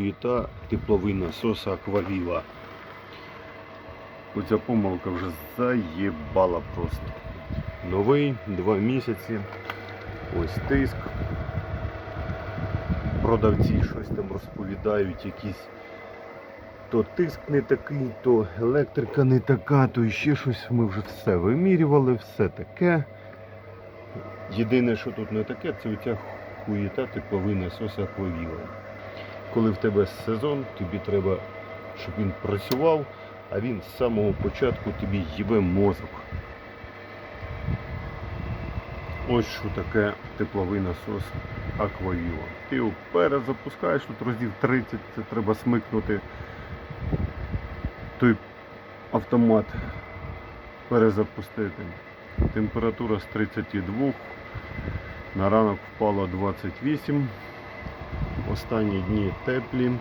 хуєта тепловий насос Аквавіва. Оця помилка вже заєбала просто. Новий, два місяці. Ось тиск. Продавці щось там розповідають, якісь то тиск не такий, то електрика не така, то ще щось. Ми вже все вимірювали, все таке. Єдине, що тут не таке, це оця хуєта тепловий насос аквавіла. Коли в тебе сезон, тобі треба, щоб він працював, а він з самого початку тобі їбе мозок. Ось що таке тепловий насос аквавіла. Ти його перезапускаєш, тут разів 30, це треба смикнути той автомат перезапустити. Температура з 32 на ранок впала 28. Останні дні теплі.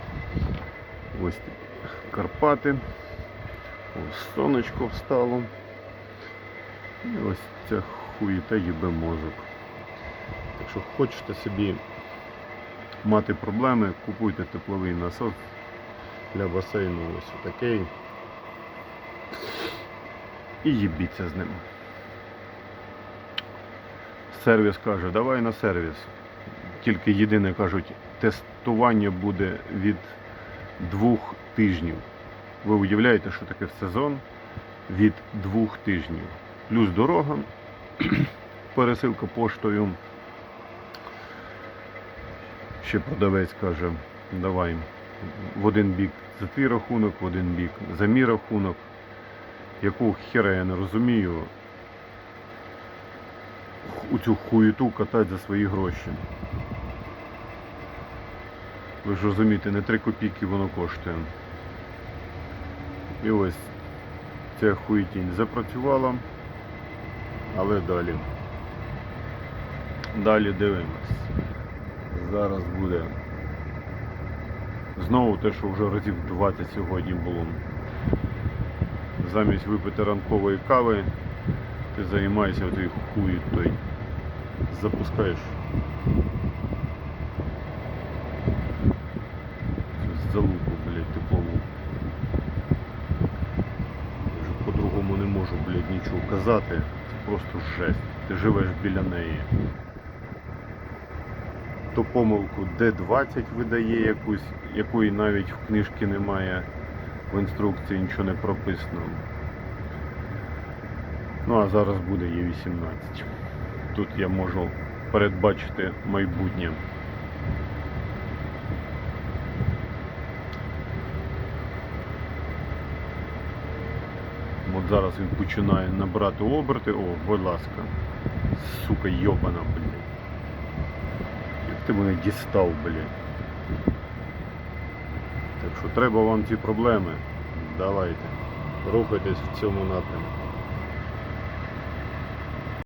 Ось Карпати. Ось сонечко встало. І ось ця хуєта їбе мозок. Так що хочете собі мати проблеми, купуйте тепловий насос для басейну ось такий. І їбіться з ним. Сервіс каже, давай на сервіс. Тільки єдине кажуть, тестування буде від двох тижнів. Ви уявляєте, що таке в сезон від двох тижнів. Плюс дорога, пересилка поштою. Ще продавець каже, давай в один бік за твій рахунок, в один бік за мій рахунок. Яку хера я не розумію. У цю хуєту катати за свої гроші. Ви ж розумієте, не 3 копійки воно коштує. І ось ця хуєтінь запрацювала, але далі. Далі дивимось. Зараз буде знову те, що вже разів 20 сьогодні було. Замість випити ранкової кави, ти займаєшся оцею хуєтою. Запускаєш цю залупу, блядь, теплову. По-другому не можу, блядь, нічого казати. Це просто жесть. Ти живеш біля неї. То помилку D20 видає якусь, якої навіть в книжці немає, в інструкції нічого не прописано. Ну а зараз буде Є18. Тут я можу передбачити майбутнє. От зараз він починає набрати оберти. О, будь ласка. Сука, йобана, блін. Як ти мене дістав, блін. Так що треба вам ці проблеми. Давайте. Рухайтесь в цьому напрямку.